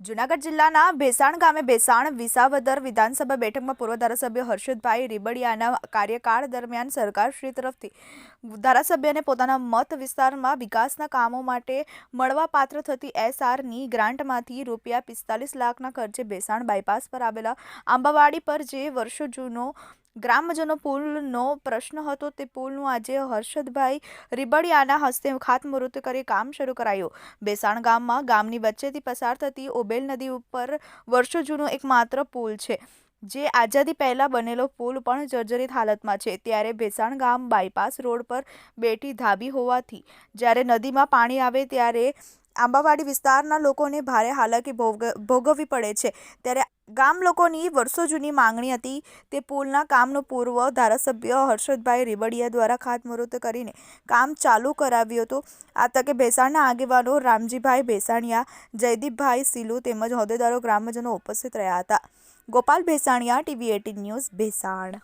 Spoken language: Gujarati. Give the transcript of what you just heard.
જૂનાગઢ જિલ્લાના ભેસાણ ગામે ભેસાણ વિસાવદર વિધાનસભા બેઠકમાં પૂર્વ ધારાસભ્ય હર્ષદભાઈ રીબડિયાના કાર્યકાળ દરમિયાન સરકારશ્રી તરફથી ધારાસભ્યને પોતાના મત વિસ્તારમાં વિકાસના કામો માટે મળવાપાત્ર થતી એસઆરની ગ્રાન્ટમાંથી રૂપિયા પિસ્તાલીસ લાખના ખર્ચે ભેસાણ બાયપાસ પર આવેલા આંબાવાડી પર જે વર્ષો જૂનો ગ્રામજનો પુલનો પ્રશ્ન હતો તે પુલનું આજે હર્ષદભાઈ રીબડિયાના હસ્તે ખાતમુહૂર્ત કરી કામ શરૂ કરાયું. બેસાણ ગામમાં ગામની વચ્ચેથી પસાર થતી ઓબેલ નદી ઉપર વર્ષો જૂનો એકમાત્ર પુલ છે, જે આઝાદી પહેલાં બનેલો પુલ પણ જર્જરિત હાલતમાં છે. ત્યારે ભેસાણ ગામ બાયપાસ રોડ પર બેટી ધાબી હોવાથી જ્યારે નદીમાં પાણી આવે ત્યારે આંબાવાડી વિસ્તારના લોકોને ભારે હાલાકી ભોગ, ભોગવવી પડે છે. ત્યારે ગામ લોકોની વર્ષો જૂની માંગણી હતી. તે પુલના કામનું પૂર્વ ધારાસભ્ય હર્ષદભાઈ રીબડિયા દ્વારા ખાતમુહૂર્ત કરીને કામ ચાલુ કરાવ્યું હતું. આ તકે ભેસાણના આગેવાનો રામજીભાઈ ભેસાણિયા, જયદીપભાઈ સિલુ તેમજ હોદ્દેદારો, ગ્રામજનો ઉપસ્થિત રહ્યા હતા. Gopal Bhesaniya, TV eighteen news Bhesan.